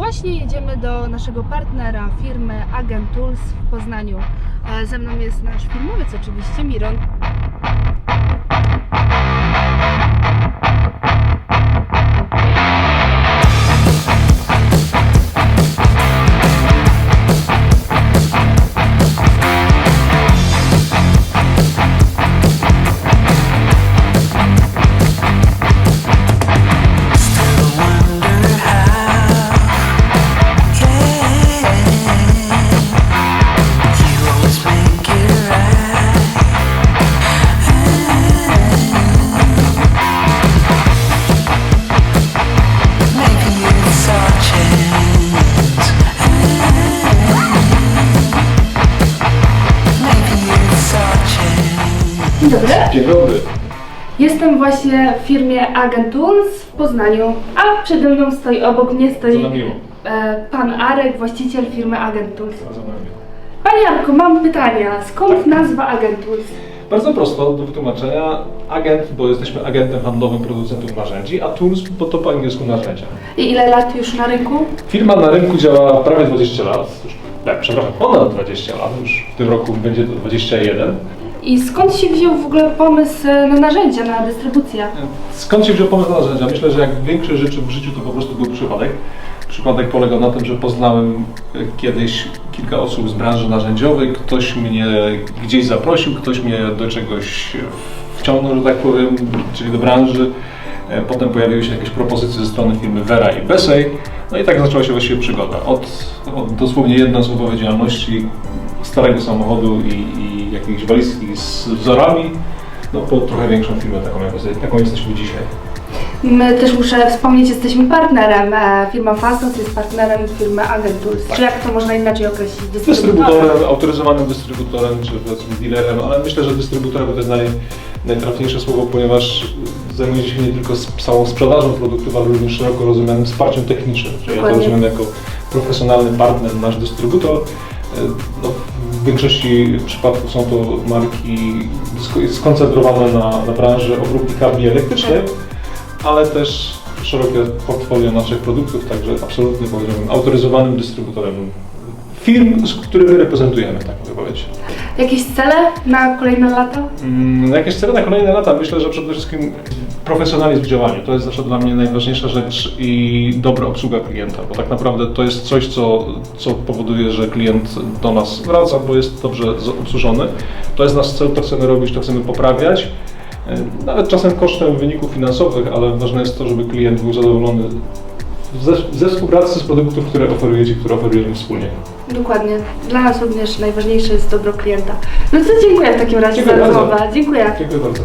Właśnie jedziemy do naszego partnera firmy Agent Tools w Poznaniu. E, Ze mną jest nasz filmowiec oczywiście, Miron. Dzień dobry. Dzień dobry. Jestem właśnie w firmie Agent Tools w Poznaniu, a przede mną stoi, obok mnie Za stoi nami. e, pan Arek, właściciel firmy Agent Tools. Za nami. Panie Arku, mam pytania. Skąd nazwa Agent Tools? Bardzo prosto do wytłumaczenia. Agent, bo jesteśmy agentem handlowym producentów narzędzi, a tools, bo to po angielsku narzędzia. I ile lat już na rynku? Firma na rynku działa prawie 20 lat. Już, nie, przepraszam, ponad 20 lat. Już w tym roku będzie to 21. I skąd się wziął w ogóle pomysł e, na narzędzia, na dystrybucję? Skąd się wziął pomysł na narzędzia? Myślę, że jak większość rzeczy w życiu to po prostu był przypadek. Przypadek polegał na tym, że poznałem e, kiedyś kilka osób z branży narzędziowej, ktoś mnie gdzieś zaprosił, ktoś mnie do czegoś wciągnął, że tak powiem, czyli do branży. E, Potem pojawiły się jakieś propozycje ze strony firmy Vera i Besej. No i tak zaczęła się właściwie przygoda. Od, od dosłownie jednoosobowej działalności starego samochodu i, i jakiejś walizki z wzorami, no po trochę większą firmę, taką, jak, jaką jesteśmy dzisiaj. My też muszę wspomnieć, jesteśmy partnerem. E, Firma Fastos jest partnerem firmy Agent Tools. Czy jak to można inaczej określić? Dystrybutorem, autoryzowanym dystrybutorem, czy powiedzmy dealerem, ale myślę, że dystrybutorem to jest naj, najtrafniejsze słowo, ponieważ zajmuje się nie tylko z całą sprzedażą produktów, ale również szeroko rozumianym wsparciem technicznym. Czyli ja to Dokładnie. rozumiem jako profesjonalny partner, nasz dystrybutor. E, No, w większości przypadków są to marki sk- skoncentrowane na, na branży obróbki kabli elektrycznej, ale też szerokie portfolio naszych produktów, także absolutnie powiedziałbym autoryzowanym dystrybutorem firm, z którymi reprezentujemy, tak mogę powiedzieć. Jakieś cele na kolejne lata? Mm, Jakieś cele na kolejne lata? Myślę, że przede wszystkim profesjonalizm w działaniu. To jest zawsze dla mnie najważniejsza rzecz i dobra obsługa klienta, bo tak naprawdę to jest coś, co, co powoduje, że klient do nas wraca, bo jest dobrze obsłużony. To jest nasz cel, to chcemy robić, to chcemy poprawiać. E, Nawet czasem kosztem wyników finansowych, ale ważne jest to, żeby klient był zadowolony ze, ze współpracy z produktów, które oferujecie, które oferujemy wspólnie. Dokładnie. Dla nas również najważniejsze jest dobro klienta. No to dziękuję w takim razie Dziękuję za bardzo. rozmowę. Dziękuję. Dziękuję bardzo.